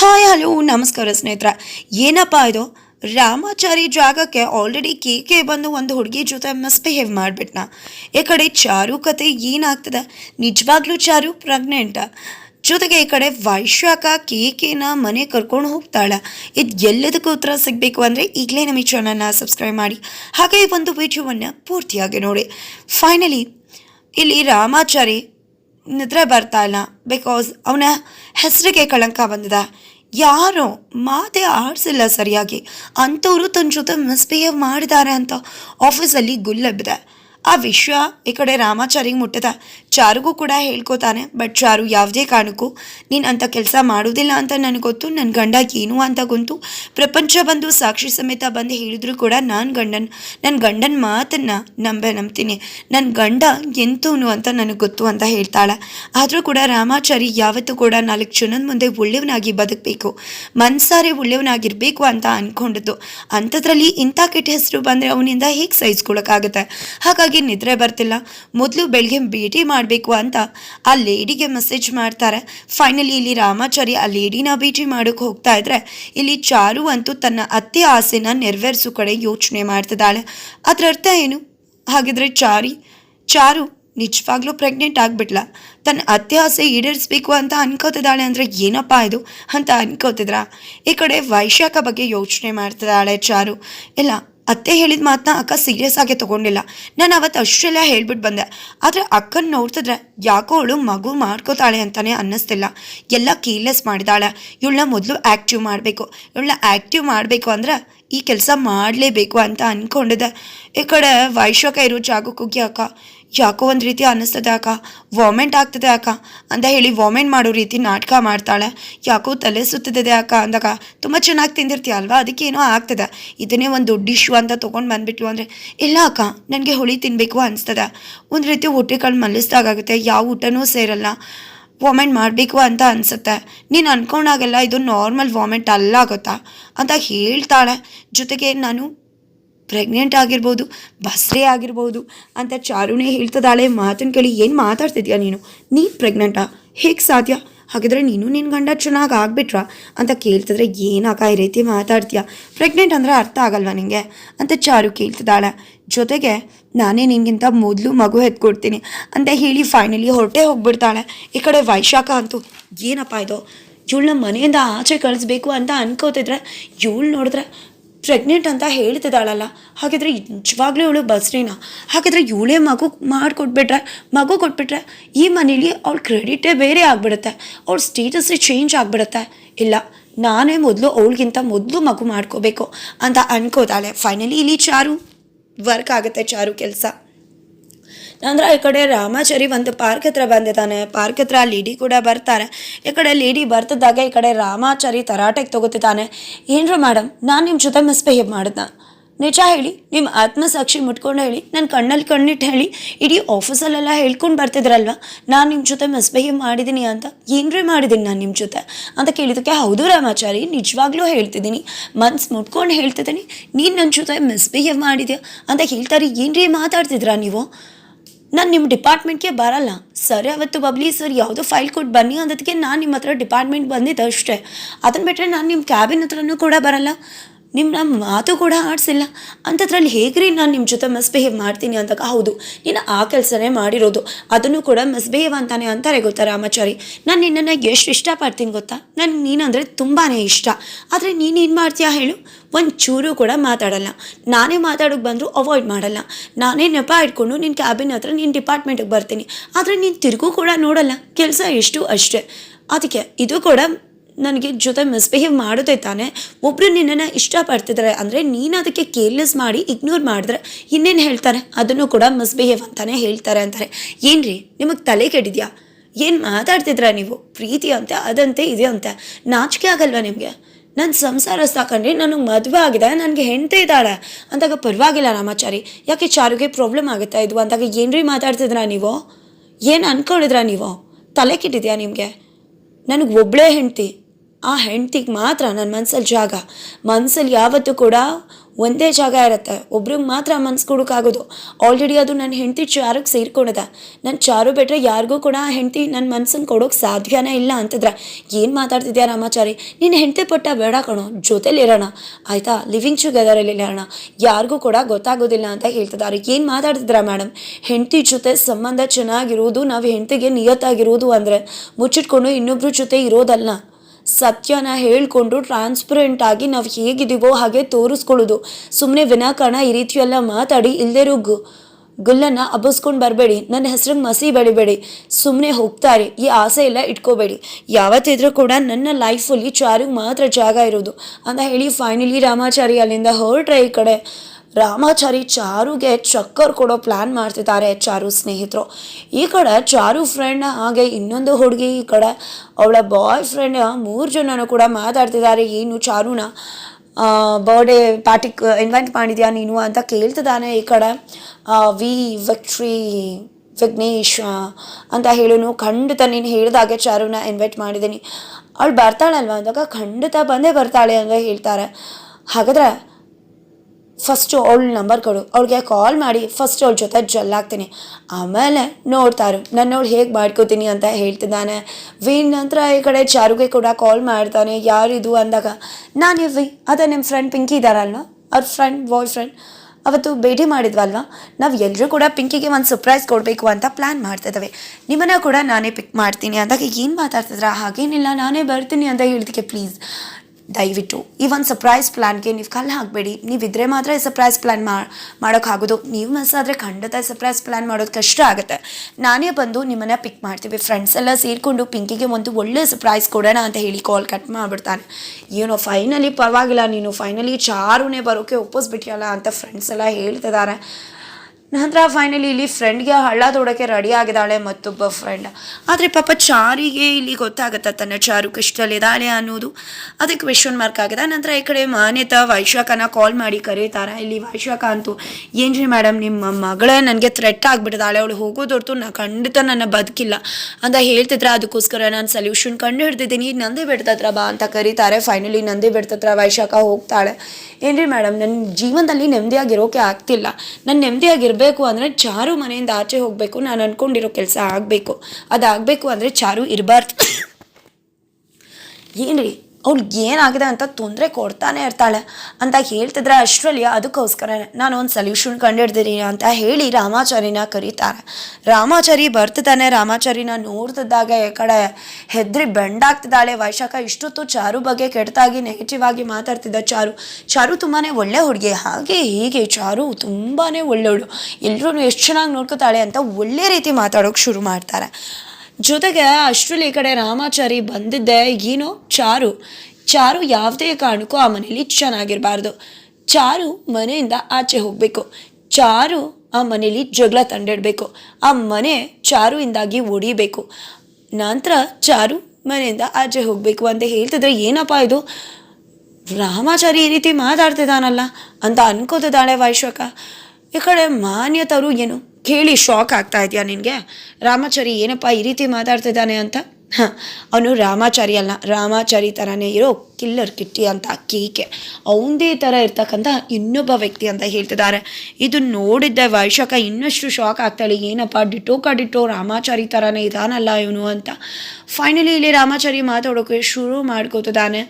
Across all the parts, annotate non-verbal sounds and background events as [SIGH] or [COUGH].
Hi, hello, ನಮಸ್ಕಾರ ಸ್ನೇಹಿತರ. ಏನಪ್ಪ ಇದು? ರಾಮಾಚಾರಿ ಜಾಗಕ್ಕೆ ಆಲ್ರೆಡಿ ಕೆ ಕೆ ಬಂದು ಒಂದು ಹುಡುಗಿ ಜೊತೆ ಮಿಸ್ಬಿಹೇವ್ ಮಾಡಿಬಿಟ್ನ? ಈ ಕಡೆ ಚಾರು ಕತೆ ಏನಾಗ್ತದೆ? ನಿಜವಾಗ್ಲೂ ಚಾರು ಪ್ರೆಗ್ನೆಂಟ ಜೊತೆಗೆ ಈ ಕಡೆ ವೈಶಾಖ ಕೆ ಕೆನ ಮನೆ ಕರ್ಕೊಂಡು ಹೋಗ್ತಾಳೆ. ಇದು ಎಲ್ಲದಕ್ಕೂ ಉತ್ತರ ಸಿಗಬೇಕು ಅಂದರೆ ಈಗಲೇ ನಮ್ಮ ಈ ಚಾನಲ್ನ ಸಬ್ಸ್ಕ್ರೈಬ್ ಮಾಡಿ. ಹಾಗೆ ಒಂದು ವಿಡಿಯೋವನ್ನು ಪೂರ್ತಿಯಾಗಿ ನೋಡಿ. ಫೈನಲಿ ಇಲ್ಲಿ ರಾಮಾಚಾರಿ ನಿದ್ರೆ ಬರ್ತಾ ಇಲ್ಲ. ಬಿಕಾಸ್ ಅವನ ಹೆಸರಿಗೆ ಕಳಂಕ ಬಂದಿದೆ. ಯಾರು ಮಾತೇ ಆಡಿಸಿಲ್ಲ ಸರಿಯಾಗಿ. ಅಂಥವರು ತನ್ನ ಜೊತೆ ಮಿಸ್ಬಿಹೇವ್ ಮಾಡಿದ್ದಾರೆ ಅಂತ ಆಫೀಸಲ್ಲಿ ಗುಲ್ಲೆಬ್ಬಿದೆ. ಆ ವಿಷಯ ಈ ಕಡೆ ರಾಮಾಚಾರಿಗೆ ಮುಟ್ಟಿದೆ. ಚಾರುಗೂ ಕೂಡ ಹೇಳ್ಕೊತಾನೆ, ಬಟ್ ಚಾರು, ಯಾವುದೇ ಕಾರಣಕ್ಕೂ ನೀನು ಅಂಥ ಕೆಲಸ ಮಾಡೋದಿಲ್ಲ ಅಂತ ನನಗೆ ಗೊತ್ತು ನನ್ನ ಗಂಡ ಏನು ಅಂತ ಗೊತ್ತು. ಪ್ರಪಂಚ ಬಂದು ಸಾಕ್ಷಿ ಸಮೇತ ಬಂದು ಹೇಳಿದ್ರು ಕೂಡ ನಾನು ಗಂಡನ ನನ್ನ ಗಂಡನ ಮಾತನ್ನು ನಂಬೆ, ನಂಬ್ತೀನಿ. ನನ್ನ ಗಂಡ ಎಂತವನು ಅಂತ ನನಗೆ ಗೊತ್ತು ಅಂತ ಹೇಳ್ತಾಳೆ. ಆದರೂ ಕೂಡ ರಾಮಾಚಾರಿ ಯಾವತ್ತೂ ಕೂಡ ನಾಲ್ಕು ಜನದ ಮುಂದೆ ಒಳ್ಳೆಯವನಾಗಿ ಬದುಕಬೇಕು. ಮನ್ಸಾರೆ ಒಳ್ಳೆಯವನಾಗಿರಬೇಕು ಅಂತ ಅಂದ್ಕೊಂಡಿದ್ದು ಅಂಥದ್ರಲ್ಲಿ ಇಂಥ ಕೆಟ್ಟ ಹೆಸರು ಬಂದರೆ ಅವನಿಂದ ಹೇಗೆ ಸಹಿಸ್ಕೊಳಕ್ಕಾಗುತ್ತೆ? ಹಾಗಾಗಿ ನಿದ್ರೆ ಬರ್ತಿಲ್ಲ. ಮೊದಲು ಬೆಳಗ್ಗೆ ಭೇಟಿ ಮಾಡಬೇಕು ಅಂತ ಆ ಲೇಡಿಗೆ ಮೆಸೇಜ್ ಮಾಡ್ತಾರೆ. ಫೈನಲಿ ಇಲ್ಲಿ ರಾಮಾಚಾರಿ ಆ ಲೇಡಿನ ಭೇಟಿ ಮಾಡೋಕೆ ಹೋಗ್ತಾ ಇದ್ರೆ ಇಲ್ಲಿ ಚಾರು ಅಂತೂ ತನ್ನ ಅತ್ತೆ ಆಸೆನ ನೆರವೇರಿಸೋ ಕಡೆ ಯೋಚನೆ ಮಾಡ್ತಿದ್ದಾಳೆ. ಅದರ ಅರ್ಥ ಏನು? ಹಾಗಿದ್ರೆ ಚಾರಿ, ಚಾರು ನಿಜವಾಗ್ಲೂ ಪ್ರೆಗ್ನೆಂಟ್ ಆಗಿಬಿಟ್ಲ? ತನ್ನ ಅತ್ತೆ ಆಸೆ ಈಡೇರಿಸ್ಬೇಕು ಅಂತ ಅನ್ಕೋತಿದ್ದಾಳೆ ಅಂದರೆ ಏನಪ್ಪ ಇದು ಅಂತ ಅನ್ಕೋತಿದ್ರ? ಈ ಕಡೆ ವೈಶಾಖ ಬಗ್ಗೆ ಯೋಚನೆ ಮಾಡ್ತಿದ್ದಾಳೆ ಚಾರು. ಇಲ್ಲ ಅತ್ತೆ ಹೇಳಿದ ಮಾತನ್ನ ಅಕ್ಕ ಸೀರಿಯಸ್ ಆಗಿ ತಗೊಂಡಿಲ್ಲ. ನಾನು ಅವತ್ತು ಅಷ್ಟೆಲ್ಲ ಹೇಳ್ಬಿಟ್ಟು ಬಂದೆ. ಆದರೆ ಅಕ್ಕನ ನೋಡ್ತಿದ್ರೆ ಯಾಕೋ ಅವಳು ಮಗು ಮಾಡ್ಕೋತಾಳೆ ಅಂತಾನೆ ಅನ್ನಿಸ್ತಿಲ್ಲ. ಎಲ್ಲ ಕೇರ್ಲೆಸ್ ಮಾಡಿದಾಳೆ. ಇವಳನ್ನ ಮೊದಲು ಆ್ಯಕ್ಟಿವ್ ಮಾಡಬೇಕು. ಇವಳನ್ನ ಆ್ಯಕ್ಟಿವ್ ಮಾಡಬೇಕು ಅಂದ್ರೆ ಈ ಕೆಲಸ ಮಾಡಲೇಬೇಕು ಅಂತ ಅಂದ್ಕೊಂಡಿದೆ ಈ ಕಡೆ ವೈಶಾಖ ಇರೋ ಜಾಗಕ್ಕೆ ಹೋಗಿ ಅಕ್ಕ ಯಾಕೋ ಒಂದು ರೀತಿ ಅನ್ನಿಸ್ತದೆ ಅಕ್ಕ. ವಾಮೆಂಟ್ ಆಗ್ತದೆ ಅಕ್ಕ. ಅಂತ ಹೇಳಿ ವಾಮೆಂಟ್ ಮಾಡೋ ರೀತಿ ನಾಟಕ ಮಾಡ್ತಾಳೆ. ಯಾಕೋ ತಲೆ ಸುತ್ತದೆ ಅಕ್ಕ ಅಂದಾಗ. ತುಂಬ ಚೆನ್ನಾಗಿ ತಿಂದಿರ್ತೀಯ ಅಲ್ವಾ? ಅದಕ್ಕೆ ಏನೋ ಆಗ್ತದೆ. ಇದನ್ನೇ ಒಂದು ದೊಡ್ಡ ಇಶ್ಯೂ ಅಂತ ತೊಗೊಂಡು ಬಂದ್ಬಿಟ್ಲು ಅಂದರೆ, ಇಲ್ಲ ಅಕ್ಕ, ನನಗೆ ಹುಳಿ ತಿನ್ನಬೇಕು ಅನಿಸ್ತದೆ. ಒಂದು ರೀತಿ ಹೊಟ್ಟೆ ಕಣ್ಣು ಮಲ್ಲಿಸ್ದಾಗುತ್ತೆ ಯಾವ ಊಟನೂ ಸೇರಲ್ಲ. ವಾಮೆಂಟ್ ಮಾಡಬೇಕು ಅಂತ ಅನಿಸುತ್ತೆ. ನೀನು ಅಂದ್ಕೊಂಡಾಗೆಲ್ಲ ಇದು ನಾರ್ಮಲ್ ವಾಮೆಂಟ್ ಅಲ್ಲ ಗೊತ್ತಾ? ಅಂತ ಹೇಳ್ತಾಳೆ. ಜೊತೆಗೆ ನಾನು ಪ್ರೆಗ್ನೆಂಟ್ ಆಗಿರ್ಬೋದು ಬಸ್ರೇ ಆಗಿರ್ಬೋದು ಅಂತ ಚಾರುನೇ ಹೇಳ್ತದಾಳೆ. ಮಾತನ್ನು ಕೇಳಿ ಏನು ಮಾತಾಡ್ತಿದ್ಯಾ ನೀನು? ನೀನು ಪ್ರೆಗ್ನೆಂಟಾ ಹೇಗೆ ಸಾಧ್ಯ? ಹಾಗಿದ್ರೆ ನೀನು ನಿನ್ನ ಗಂಡ ಚೆನ್ನಾಗಿ ಆಗ್ಬಿಟ್ರಾ? ಅಂತ ಕೇಳ್ತಿದ್ರೆ ಏನಾಗ ಈ ರೀತಿ ಮಾತಾಡ್ತೀಯ? ಪ್ರೆಗ್ನೆಂಟ್ ಅಂದರೆ ಅರ್ಥ ಆಗಲ್ವಾ ನಿಂಗೆ? ಅಂತ ಚಾರು ಕೇಳ್ತಿದ್ದಾಳೆ ಜೊತೆಗೆ ನಾನೇ ನಿನಗಿಂತ ಮೊದಲು ಮಗು ಎತ್ಕೊಡ್ತೀನಿ ಅಂತ ಹೇಳಿ ಫೈನಲಿ ಹೊರಟೆ ಹೋಗ್ಬಿಡ್ತಾಳೆ. ಈ ಕಡೆ ವೈಶಾಖ ಅಂತೂ ಏನಪ್ಪ ಇದು? ಇವಳನ್ನ ಮನೆಯಿಂದ ಆಚೆ ಕಳಿಸ್ಬೇಕು ಅಂತ ಅನ್ಕೋತಿದ್ರೆ, ಇವಳು ನೋಡಿದ್ರೆ ಪ್ರೆಗ್ನೆಂಟ್ ಅಂತ ಹೇಳ್ತಿದ್ದಾಳಲ್ಲ. ಹಾಗಿದ್ರೆ ನಿಜವಾಗ್ಲೂ ಇವಳು ಬಸ್ರಿನ? ಹಾಗಿದ್ರೆ ಇವಳೇ ಮಗು ಮಾಡಿಕೊಟ್ಬಿಟ್ರೆ, ಮಗು ಕೊಟ್ಬಿಟ್ರೆ ಈ ಮನೇಲಿ ಅವಳ ಕ್ರೆಡಿಟೇ ಬೇರೆ ಆಗಿಬಿಡುತ್ತೆ. ಅವಳ ಸ್ಟೇಟಸ್ಸೇ ಚೇಂಜ್ ಆಗಿಬಿಡುತ್ತೆ. ಇಲ್ಲ, ನಾನೇ ಮೊದಲು ಅವಳಿಗಿಂತ ಮೊದಲು ಮಗು ಮಾಡ್ಕೋಬೇಕು ಅಂತ ಅನ್ಕೋತಾಳೆ. ಫೈನಲಿ ಇಲ್ಲಿ ಚಾರು ವರ್ಕ್ ಆಗುತ್ತೆ ಚಾರು ಕೆಲಸ. ಅಂದ್ರೆ ಈ ಕಡೆ ರಾಮಾಚಾರಿ ಒಂದು ಪಾರ್ಕ್ ಹತ್ರ ಬಂದಿದ್ದಾನೆ. ಪಾರ್ಕ್ ಹತ್ರ ಲೇಡಿ ಕೂಡ ಬರ್ತಾರೆ. ಈ ಕಡೆ ಲೇಡಿ ಬರ್ತಿದ್ದಾಗ ಈ ಕಡೆ ರಾಮಾಚಾರಿ ತರಾಟೆಗೆ ತಗೋತಿದ್ದಾನೆ. ಏನ್ರ ಮೇಡಮ್ ನಾನು ನಿಮ್ಮ ಜೊತೆ ಮಿಸ್ಬಿಹೇವ್ ಮಾಡಿದ್ನ. ನಿಜ ಹೇಳಿ ನಿಮ್ಮ ಆತ್ಮಸಾಕ್ಷಿ ಮುಟ್ಕೊಂಡು ಹೇಳಿ ನನ್ನ ಕಣ್ಣಲ್ಲಿ ಕಣ್ಣಿಟ್ಟು ಹೇಳಿ, ಇಡೀ ಆಫೀಸಲ್ಲೆಲ್ಲ ಹೇಳ್ಕೊಂಡು ಬರ್ತಿದ್ರಲ್ವ? ನಾನು ನಿಮ್ಮ ಜೊತೆ ಮಿಸ್ಬಿಹೇವ್ ಮಾಡಿದ್ದೀನಿ ಅಂತ ಏನ್ರಿ ಮಾಡಿದ್ದೀನಿ ನಾನು ನಿಮ್ಮ ಜೊತೆ? ಅಂತ ಕೇಳಿದಕ್ಕೆ ಹೌದು ರಾಮಾಚಾರಿ, ನಿಜವಾಗ್ಲೂ ಹೇಳ್ತಿದ್ದೀನಿ. ಮನ್ಸು ಮುಟ್ಕೊಂಡು ಹೇಳ್ತಿದ್ದೀನಿ, ನೀನು ನನ್ನ ಜೊತೆ ಮಿಸ್ಬಿಹೇವ್ ಮಾಡಿದ್ಯಾ? ಅಂತ ಹೇಳ್ತಾರೆ, ಏನ್ರಿ ಮಾತಾಡ್ತಿದ್ರಾ ನೀವು? ನಾನು ನಿಮ್ಮ ಡಿಪಾರ್ಟ್ಮೆಂಟ್ಗೆ ಬರಲ್ಲ. ಸರ್ ಅವತ್ತು ಬಬ್ಲಿ, ಸರ್ ಯಾವುದೋ ಫೈಲ್ ಕೊಟ್ಟು ಬನ್ನಿ ಅಂದದಕ್ಕೆ ನಾನು ನಿಮ್ಮ ಹತ್ರ ಡಿಪಾರ್ಟ್ಮೆಂಟ್ ಬಂದಿದ್ದೆ ಅಷ್ಟೇ. ಅದನ್ನು ಬಿಟ್ಟರೆ ನಾನು ನಿಮ್ಮ ಕ್ಯಾಬಿನ್ ಹತ್ರನೂ ಕೂಡ ಬರಲ್ಲ. ನಿಮ್ಮ ನಮ್ಮ ಮಾತು ಕೂಡ ಆಡಿಸಿಲ್ಲ. ಅಂಥದ್ರಲ್ಲಿ ಹೇಗ್ರಿ ನಾನು ನಿಮ್ಮ ಜೊತೆ ಮಿಸ್ಬಿಹೇವ್ ಮಾಡ್ತೀನಿ ಅಂದಾಗ? ಹೌದು, ನೀನು ಆ ಕೆಲಸನೇ ಮಾಡಿರೋದು. ಅದನ್ನು ಕೂಡ ಮಿಸ್ಬಿಹೇವ್ ಅಂತಾನೆ ಅಂತಾರೆ ಗೊತ್ತಾ ರಾಮಾಚಾರಿ? ನಾನು ನಿನ್ನನ್ನು ಎಷ್ಟು ಇಷ್ಟಪಡ್ತೀನಿ ಗೊತ್ತಾ? ನನಗೆ ನೀನಂದರೆ ತುಂಬಾ ಇಷ್ಟ. ಆದರೆ ನೀನು ಏನು ಮಾಡ್ತೀಯಾ ಹೇಳು? ಒಂದು ಚೂರು ಕೂಡ ಮಾತಾಡಲ್ಲ. ನಾನೇ ಮಾತಾಡೋಕೆ ಬಂದರೂ ಅವಾಯ್ಡ್ ಮಾಡಲ್ಲ. ನಾನೇ ನೆಪ ಇಟ್ಕೊಂಡು ನಿನ್ನ ಕ್ಯಾಬಿನ್ ಹತ್ರ ನಿನ್ನ ಡಿಪಾರ್ಟ್ಮೆಂಟಿಗೆ ಬರ್ತೀನಿ. ಆದರೆ ನೀನು ತಿರುಗೂ ಕೂಡ ನೋಡಲ್ಲ. ಕೆಲಸ ಎಷ್ಟು ಅಷ್ಟೇ. ಅದಕ್ಕೆ ಇದು ಕೂಡ ನನಗೆ ಜೊತೆ ಮಿಸ್ಬಿಹೇವ್ ಮಾಡೋದೇ ತಾನೆ. ಒಬ್ಬರು ನಿನ್ನನ್ನು ಇಷ್ಟಪಡ್ತಿದ್ದಾರೆ ಅಂದರೆ ನೀನು ಅದಕ್ಕೆ ಕೇರ್ಲೆಸ್ ಮಾಡಿ ಇಗ್ನೋರ್ ಮಾಡಿದ್ರೆ ಇನ್ನೇನು ಹೇಳ್ತಾರೆ ಅದನ್ನು ಕೂಡ ಮಿಸ್ಬಿಹೇವ್ ಅಂತಾನೆ ಹೇಳ್ತಾರೆ ಅಂತಾರೆ. ಏನ್ರಿ, ನಿಮಗೆ ತಲೆ ಕೆಡಿದ್ಯಾ? ಏನು ಮಾತಾಡ್ತಿದ್ರ ನೀವು? ಪ್ರೀತಿ ಅಂತೆ, ಅದಂತೆ, ಇದೆ ಅಂತೆ. ನಾಚಿಕೆ ಆಗಲ್ವಾ ನಿಮಗೆ? ನನ್ನ ಸಂಸಾರ ಸಾಕಂಡ್ರೆ ನನಗೆ ಮದುವೆ ಆಗಿದೆ ನನಗೆ ಹೆಂಡತಿ ಇದ್ದಾಳೆ. ಅಂದಾಗ ಪರವಾಗಿಲ್ಲ ರಾಮಾಚಾರಿ. ಯಾಕೆ ಚಾರುಗೆ ಪ್ರಾಬ್ಲಮ್ ಆಗುತ್ತಾ ಇದು? ಅಂದಾಗ ಏನ್ರಿ ಮಾತಾಡ್ತಿದ್ರಾ ನೀವು? ಏನು ಅಂದ್ಕೊಂಡಿದ್ರಾ ನೀವು? ತಲೆ ಕೆಟ್ಟಿದ್ಯಾ ನಿಮಗೆ? ನನಗೆ ಒಬ್ಬಳೇ ಹೆಂಡ್ತಿ. ಆ ಹೆಂಡ್ತಿಗೆ ಮಾತ್ರ ನನ್ನ ಮನಸ್ಸಲ್ಲಿ ಜಾಗ. ಮನಸ್ಸಲ್ಲಿ ಯಾವತ್ತೂ ಕೂಡ ಒಂದೇ ಜಾಗ ಇರುತ್ತೆ. ಒಬ್ರಿಗೆ ಮಾತ್ರ ಮನ್ಸು ಕೊಡೋಕ್ಕಾಗೋದು ಆಲ್ರೆಡಿ ಅದು ನನ್ನ ಹೆಂಡತಿ ಚಾರಕ್ಕೆ ಸೇರ್ಕೊಂಡಿದೆ. ನನ್ನ ಚಾರು ಬಿಟ್ಟರೆ ಯಾರಿಗೂ ಕೂಡ ಆ ಹೆಂಡತಿ ನನ್ನ ಮನ್ಸನ್ನು ಕೊಡೋಕೆ ಸಾಧ್ಯನೇ ಇಲ್ಲ ಅಂತಂದ್ರೆ ಏನು ಮಾತಾಡ್ತಿದ್ಯಾ ರಾಮಾಚಾರಿ? ನಿನ್ನ ಹೆಂಡತಿ ಪಟ್ಟ ಬೇಡ ಕಣೋ. ಜೊತೆಲಿ ಇರೋಣ. ಆಯಿತಾ? ಲಿವಿಂಗ್ ಟುಗೆದರಲ್ಲಿ ಇರೋಣ. ಯಾರಿಗೂ ಕೂಡ ಗೊತ್ತಾಗೋದಿಲ್ಲ ಅಂತ ಹೇಳ್ತಿದ್ದಾರೆ. ಏನು ಮಾತಾಡ್ತಿದ್ರು ಮೇಡಮ್ ಹೆಂಡತಿ ಜೊತೆ ಸಂಬಂಧ ಚೆನ್ನಾಗಿರೋದು, ನಾವು ಹೆಂಡತಿಗೆ ನಿಯತ್ತಾಗಿರೋದು ಅಂದರೆ ಮುಚ್ಚಿಟ್ಕೊಂಡು ಇನ್ನೊಬ್ರ ಜೊತೆ ಇರೋದಲ್ಲ ಸತ್ಯನ ಹೇಳ್ಕೊಂಡು ಟ್ರಾನ್ಸ್ಪರೆಂಟ್ ಆಗಿ ನಾವು ಹೇಗಿದ್ದೀವೋ ಹಾಗೆ ತೋರಿಸ್ಕೊಳ್ಳೋದು. ಸುಮ್ಮನೆ ವಿನಾಕಾರಣ ಈ ರೀತಿ ಎಲ್ಲ ಮಾತಾಡಿ, ಇಲ್ದೇರೋ ಗು, ಗುಲ್ಲನ್ನು ಅಬ್ಬಸ್ಕೊಂಡು ಬರಬೇಡಿ. ನನ್ನ ಹೆಸ್ರಿಗೆ ಮಸಿ ಬೆಳಿಬೇಡಿ. ಸುಮ್ಮನೆ ಹೋಗ್ತಾರೆ. ಈ ಆಸೆ ಎಲ್ಲ ಇಟ್ಕೋಬೇಡಿ. ಯಾವತ್ತಿದ್ರೂ ಕೂಡ ನನ್ನ ಲೈಫಲ್ಲಿ ಚಾರಿಗೆ ಮಾತ್ರ ಜಾಗ ಇರೋದು. ಅಂತ ಹೇಳಿ ಫೈನಲಿ ರಾಮಾಚಾರಿ ಅಲ್ಲಿಂದ ಹೊರಟ್ರೆ ಈ ಕಡೆ. ರಾಮಾಚಾರಿ ಚಾರುಗೆ ಚಕ್ಕರ್ ಕೊಡೋ ಪ್ಲ್ಯಾನ್ ಮಾಡ್ತಿದ್ದಾರೆ ಚಾರು ಸ್ನೇಹಿತರು. ಈ ಕಡೆ ಚಾರು ಫ್ರೆಂಡ್ನ ಹಾಗೆ ಇನ್ನೊಂದು ಹುಡುಗಿ, ಈ ಕಡೆ ಅವಳ ಬಾಯ್ ಫ್ರೆಂಡ್ ಮೂರು ಜನನು ಕೂಡ ಮಾತಾಡ್ತಿದ್ದಾರೆ. ಏನು ಚಾರುನ ಬರ್ಡೇ ಪಾರ್ಟಿಗೆ ಇನ್ವೈಟ್ ಮಾಡಿದ್ಯಾ ನೀನು ಅಂತ ಕೇಳ್ತಿದ್ದಾನೆ ಈ ಕಡೆ. ವಿ, ವಿಕ್ಟ್ರಿ, ವಿಘ್ನೇಶ್ ಅಂತ ಹೇಳೋನು ಖಂಡಿತ ನೀನು ಹೇಳಿದಾಗೆ ಚಾರುನ ಇನ್ವೈಟ್ ಮಾಡಿದ್ದೀನಿ. ಅವಳು ಬರ್ತಾಳಲ್ವ ಅಂದಾಗ ಖಂಡಿತ ಬಂದೇ ಬರ್ತಾಳೆ ಅಂತ ಹೇಳ್ತಾರೆ. ಹಾಗಾದ್ರೆ ಫಸ್ಟು ಅವಳ ನಂಬರ್ ಕೊಡು. ಅವಳಿಗೆ ಕಾಲ್ ಮಾಡಿ ಫಸ್ಟ್ ಅವಳ ಜೊತೆ ಜಲ್ಲಾಗ್ತೀನಿ. ಆಮೇಲೆ ನೋಡ್ತಾರು. ನಾನು ಅವಳು ಹೇಗೆ ಮಾಡ್ಕೋತೀನಿ ಅಂತ ಹೇಳ್ತಿದ್ದಾನೆ ವೀನ್ ನಂತರ ಈ ಕಡೆ ಚಾರುಗೆ ಕೂಡ ಕಾಲ್ ಮಾಡ್ತಾನೆ. ಯಾರಿದು ಅಂದಾಗ, ನಾನು ವಿ ಅದೇ ನಿಮ್ಮ ಫ್ರೆಂಡ್ ಪಿಂಕಿ ಇದ್ದಾರಲ್ವ ಅವ್ರ ಫ್ರೆಂಡ್ ಬಾಯ್ ಫ್ರೆಂಡ್ ಅವತ್ತು ಭೇಟಿ ಮಾಡಿದ್ವಲ್ವ? ನಾವು ಎಲ್ಲರೂ ಕೂಡ ಪಿಂಕಿಗೆ ಒಂದು ಸರ್ಪ್ರೈಸ್ ಕೊಡಬೇಕು ಅಂತ ಪ್ಲ್ಯಾನ್ ಮಾಡ್ತಿದ್ದಾವೆ ನಿಮ್ಮನ್ನ ಕೂಡ ನಾನೇ ಪಿಕ್ ಮಾಡ್ತೀನಿ. ಅಂದಾಗ, ಏನು ಮಾತಾಡ್ತಿದ್ರ? ಹಾಗೇನಿಲ್ಲ. ನಾನೇ ಬರ್ತೀನಿ ಅಂತ ಹೇಳಿದಕ್ಕೆ ಪ್ಲೀಸ್ ದಯವಿಟ್ಟು. ಈ ಒಂದು ಸರ್ಪ್ರೈಸ್ ಪ್ಲ್ಯಾನ್ಗೆ ನೀವು ಕಲ್ಲು ಹಾಕಬೇಡಿ. ನೀವಿದ್ರೆ ಮಾತ್ರ ಈ ಸರ್ಪ್ರೈಸ್ ಪ್ಲ್ಯಾನ್ ಮಾಡೋಕ್ಕಾಗೋದು. ನೀವು ಮನಸ್ಸಾದರೆ ಖಂಡಿತ ಸರ್ಪ್ರೈಸ್ ಪ್ಲ್ಯಾನ್ ಮಾಡೋದು ಕಷ್ಟ ಆಗುತ್ತೆ. ನಾನೇ ಬಂದು ನಿಮ್ಮನ್ನು ಪಿಕ್ ಮಾಡ್ತೀವಿ. ಫ್ರೆಂಡ್ಸ್ ಎಲ್ಲ ಸೇರಿಕೊಂಡು ಪಿಂಕಿಗೆ ಒಂದು ಒಳ್ಳೆ ಸರ್ಪ್ರೈಸ್ ಕೊಡೋಣ ಅಂತ ಹೇಳಿ ಕಾಲ್ ಕಟ್ ಮಾಡಿಬಿಡ್ತಾನೆ. ಏನೋ ಫೈನಲಿ ಪರವಾಗಿಲ್ಲ ನೀನು. ಫೈನಲಿ ಚಾರುನೇ ಬರೋಕ್ಕೆ ಒಪ್ಪಿಸ್ಬಿಟ್ಟಿಯಲ್ಲ ಅಂತ ಫ್ರೆಂಡ್ಸ್ ಎಲ್ಲ ಹೇಳ್ತಿದ್ದಾರೆ ನಂತರ ಫೈನಲಿ ಇಲ್ಲಿ ಫ್ರೆಂಡ್ಗೆ ಹಳ್ಳ ತೊಡೋಕ್ಕೆ ರೆಡಿ ಆಗಿದ್ದಾಳೆ ಮತ್ತೊಬ್ಬ ಫ್ರೆಂಡ್ ಆದರೆ ಪಾಪ ಚಾರಿಗೆ ಇಲ್ಲಿ ಗೊತ್ತಾಗುತ್ತೆ ತನ್ನ ಚಾರು ಕಷ್ಟದಲ್ಲಿದ್ದಾಳೆ ಅನ್ನೋದು. ಅದಕ್ಕೆ ಕ್ವೆಶನ್ ಮಾರ್ಕ್ ಆಗಿದೆ ನಂತರ ಈ ಕಡೆ ಮಾನ್ಯತಾ, ವೈಶಾಖನ ಕಾಲ್ ಮಾಡಿ ಕರೀತಾರೆ. ಇಲ್ಲಿ ವೈಶಾಖ ಅಂತೂ ಏನ್ರಿ ಮೇಡಮ್ ನಿಮ್ಮ ಮಗಳೇ ನನಗೆ ಥ್ರೆಟ್ ಆಗಿಬಿಟ್ಟಿದ್ದಾಳೆ. ಅವಳು ಹೋಗೋದೊರ್ತು ನಾ ಖಂಡಿತ ನನ್ನ ಬದುಕಿಲ್ಲ. ಅಂತ ಹೇಳ್ತಿದ್ರೆ. ಅದಕ್ಕೋಸ್ಕರ ನಾನು ಸೊಲ್ಯೂಷನ್ ಕಂಡು ಹಿಡ್ದಿದ್ದೀನಿ ನಂದೇ ಬಿಡ್ತತ್ರ ಬಾ ಅಂತ ಕರೀತಾರೆ. ಫೈನಲಿ ನಂದೇ ಬಿಡ್ತತ್ರ ವೈಶಾಖ ಹೋಗ್ತಾಳೆ. ಏನ್ರಿ ಮೇಡಮ್ ನನ್ನ ಜೀವನದಲ್ಲಿ ನೆಮ್ಮದಿಯಾಗಿರೋಕೆ ಆಗ್ತಿಲ್ಲ. ನಾನು ನೆಮ್ಮದಿಯಾಗಿರಬೇಕು. ಅಂದರೆ ಚಾರು ಮನೆಯಿಂದ ಆಚೆ ಹೋಗಬೇಕು. ನಾನು ಅಂದ್ಕೊಂಡಿರೋ ಕೆಲಸ ಆಗಬೇಕು. ಅದಾಗಬೇಕು ಅಂದರೆ ಚಾರು ಇರಬಾರ್ದು. [COUGHS] ಏನ್ರಿ? ಅವ್ಳಿಗೆ ಏನಾಗಿದೆ ಅಂತ ತೊಂದರೆ ಕೊಡ್ತಾನೆ ಇರ್ತಾಳೆ ಅಂತ ಹೇಳ್ತಿದ್ರೆ ಅಷ್ಟರಲ್ಲಿ ಅದಕ್ಕೋಸ್ಕರ ನಾನು ಒಂದು ಸೊಲ್ಯೂಷನ್ ಕಂಡಿಡ್ದಿರಿ ಅಂತ ಹೇಳಿ ರಾಮಾಚಾರಿನ ಕರೀತಾರೆ. ರಾಮಾಚಾರಿ ಬರ್ತಿದ್ದಾನೆ, ರಾಮಾಚಾರಿನ ನೋಡ್ತಿದ್ದಾಗ ಈ ಕಡೆ ಹೆದ್ರಿ ಬೆಂಡಾಗ್ತಿದ್ದಾಳೆ. ವೈಶಾಖ ಇಷ್ಟೊತ್ತು ಚಾರು ಬಗ್ಗೆ ಕೆಟ್ಟದಾಗಿ ನೆಗೆಟಿವ್ ಆಗಿ ಮಾತಾಡ್ತಿದ್ದ ಚಾರು. ಚಾರು ತುಂಬಾ ಒಳ್ಳೆ ಹುಡುಗಿ. ಹಾಗೆ ಹೀಗೆ ಚಾರು ತುಂಬಾ ಒಳ್ಳೆಯವಳು. ಎಲ್ಲರೂ ಎಷ್ಟು ಚೆನ್ನಾಗಿ ನೋಡ್ಕೋತಾಳೆ ಅಂತ ಒಳ್ಳೆ ರೀತಿ ಮಾತಾಡೋಕೆ ಶುರು ಮಾಡ್ತಾರೆ. ಜೊತೆಗೆ ಅಷ್ಟರಲ್ಲಿ ಈ ಕಡೆ ರಾಮಾಚಾರಿ ಬಂದಿದ್ದೆ. ಏನೋ ಚಾರು. ಚಾರು ಯಾವುದೇ ಕಾರಣಕ್ಕೂ ಆ ಮನೇಲಿ ಚೆನ್ನಾಗಿರಬಾರ್ದು. ಚಾರು ಮನೆಯಿಂದ ಆಚೆ ಹೋಗಬೇಕು. ಚಾರು ಆ ಮನೇಲಿ ಜಗಳ ತಂಡಿಡಬೇಕು ಆ ಮನೆ ಚಾರುವಿಂದಾಗಿ ಒಡಿಬೇಕು. ನಂತರ ಚಾರು ಮನೆಯಿಂದ ಆಚೆ ಹೋಗಬೇಕು ಅಂತ ಹೇಳ್ತಿದ್ರೆ ಏನಪ್ಪ ಇದು? ರಾಮಾಚಾರಿ ಈ ರೀತಿ ಮಾತಾಡ್ತಿದ್ದಾನಲ್ಲ ಅಂತ ಅನ್ಕೋತಿದ್ದಾಳೆ ವೈಶ್ವಕ ಈ ಕಡೆ ಮಾನ್ಯತರು ಏನು ಕೇಳಿ ಶಾಕ್ ಆಗ್ತಾ ಇದೆಯಾ ನಿನಗೆ? ರಾಮಾಚಾರಿ ಏನಪ್ಪ ಈ ರೀತಿ ಮಾತಾಡ್ತಿದ್ದಾನೆ ಅಂತ? ಅವನು ರಾಮಾಚಾರಿ ಅಲ್ಲ ರಾಮಾಚಾರಿ ಥರನೇ ಇರೋ ಕಿಲ್ಲರ್ ಕಿಟ್ಟಿ ಅಂತ ಕೇಕೆ ಅವನದೇ ಥರ ಇರ್ತಕ್ಕಂಥ ಇನ್ನೊಬ್ಬ ವ್ಯಕ್ತಿ ಅಂತ ಹೇಳ್ತಿದ್ದಾರೆ. ಇದು ನೋಡಿದ್ದೆ ವೈಶಾಖ, ಇನ್ನಷ್ಟು ಶಾಕ್ ಆಗ್ತಾಳೆ. ಏನಪ್ಪ, ಡಿಟೋ ಡಿಟೋ, ರಾಮಾಚಾರಿ ಥರನೇ ಇದಾನಲ್ಲ ಇವನು ಅಂತ. ಫೈನಲಿ ಇಲ್ಲಿ ರಾಮಾಚಾರಿ ಮಾತಾಡೋಕೆ ಶುರು ಮಾಡ್ಕೋತಿದ್ದಾನೆ.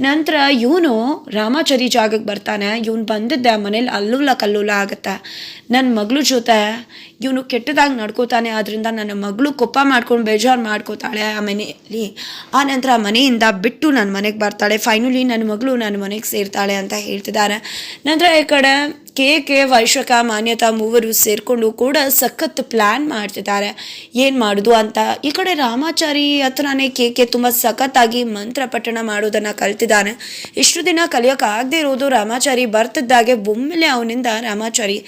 ನಂತರ ಇವನು ರಾಮಾಚಾರಿ ಜಾಗಕ್ಕೆ ಬರ್ತಾನೆ. ಇವನು ಬಂದಿದ್ದೆ ಮನೇಲಿ ಅಲ್ಲುಲ್ಲ ಕಲ್ಲುಲ್ಲ ಆಗುತ್ತೆ. ನನ್ನ ಮಗಳು ಜೊತೆ ಇವನು ಕೆಟ್ಟದಾಗಿ ನಡ್ಕೋತಾನೆ. ಆದ್ದರಿಂದ ನನ್ನ ಮಗಳು ಕೊಪ್ಪ ಮಾಡ್ಕೊಂಡು ಬೇಜಾರು ಮಾಡ್ಕೋತಾಳೆ ಆ ಮನೆಯಲ್ಲಿ. ಆ ನಂತರ ಮನೆಯಿಂದ ಬಿಟ್ಟು ನನ್ನ ಮನೆಗೆ ಬರ್ತಾಳೆ. ಫೈನಲಿ ನನ್ನ ಮಗಳು ನನ್ನ ಮನೆಗೆ ಸೇರ್ತಾಳೆ ಅಂತ ಹೇಳ್ತಿದ್ದಾರೆ. ನಂತರ ಈ ಕಡೆ ಕೆ ಕೆ ವೈಶಾಖ, ಮಾನ್ಯತಾ ಮೂವರು ಸೇರಿಕೊಂಡು ಕೂಡ ಸಖತ್ ಪ್ಲ್ಯಾನ್ ಮಾಡ್ತಿದ್ದಾರೆ. ಏನು ಮಾಡೋದು ಅಂತ. ಈ ಕಡೆ ರಾಮಾಚಾರಿ ಹತ್ರನೇ ಕೆ ಕೆ ತುಂಬ ಸಖತ್ತಾಗಿ ಮಂತ್ರ ಪಠಣ ಮಾಡೋದನ್ನು ಕಲ್ತಿದ್ದಾನೆ. ಇಷ್ಟು ದಿನ ಕಲಿಯೋಕ್ಕಾಗದೇ ಇರೋದು ರಾಮಾಚಾರಿ ಬರ್ತಿದ್ದಾಗೆ ಬೊಮ್ಮೆಲೆ ಅವನಿಂದ ರಾಮಾಚಾರಿ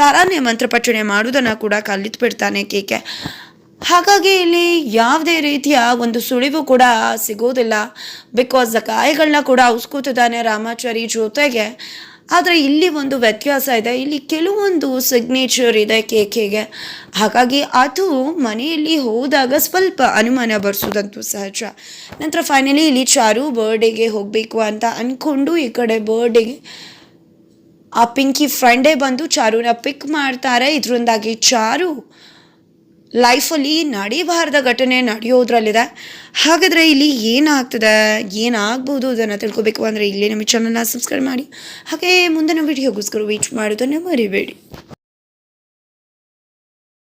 ತಾರಾನೇ ಮಂತ್ರ ಪಠಣೆ ಮಾಡೋದನ್ನು ಕೂಡ ಕಲಿತು ಬಿಡ್ತಾನೆ ಕೆ ಕೆ ಹಾಗಾಗಿ ಇಲ್ಲಿ ಯಾವುದೇ ರೀತಿಯ ಒಂದು ಸುಳಿವು ಕೂಡ ಸಿಗೋದಿಲ್ಲ ಬಿಕಾಸ್ ಗಾಯಗಳನ್ನ ಕೂಡ ಉಸ್ಕೋತಿದ್ದಾನೆ ರಾಮಾಚಾರಿ ಜೊತೆಗೆ. ಆದರೆ ಇಲ್ಲಿ ಒಂದು ವ್ಯತ್ಯಾಸ ಇದೆ. ಇಲ್ಲಿ ಕೆಲವೊಂದು ಸಿಗ್ನೇಚರ್ ಇದೆ ಕೇಕೆಗೆ ಹಾಗಾಗಿ ಅದು ಮನೆಯಲ್ಲಿ ಹೋದಾಗ ಸ್ವಲ್ಪ ಅನುಮಾನ ಬರ್ಸೋದಂತೂ ಸಹಜ. ನಂತರ ಫೈನಲಿ ಇಲ್ಲಿ ಚಾರು ಬರ್ಡೇಗೆ ಹೋಗಬೇಕು ಅಂತ ಅಂದ್ಕೊಂಡು ಈ ಕಡೆ ಬರ್ಡೇಗೆ ಆ ಪಿಂಕಿ ಫ್ರೆಂಡೇ ಬಂದು ಚಾರುನ ಪಿಕ್ ಮಾಡ್ತಾರೆ. ಇದರಿಂದಾಗಿ ಚಾರು ಲೈಫಲ್ಲಿ ನಡೀಬಾರ್ದ ಘಟನೆ ನಡೆಯೋದ್ರಲ್ಲಿದೆ. ಹಾಗಾದರೆ ಇಲ್ಲಿ ಏನಾಗ್ತದೆ? ಏನಾಗ್ಬೋದು ಅದನ್ನು ತಿಳ್ಕೊಬೇಕು ಅಂದರೆ ಇಲ್ಲಿ ನಮ್ಮ ಚಾನಲ್ನ ಸಬ್ಸ್ಕ್ರೈಬ್ ಮಾಡಿ. ಹಾಗೆ ಮುಂದಿನ ವಿಡಿಯೋಗೋಸ್ಕರ ವೇಟ್ ಮಾಡೋದನ್ನು ಮರಿಬೇಡಿ.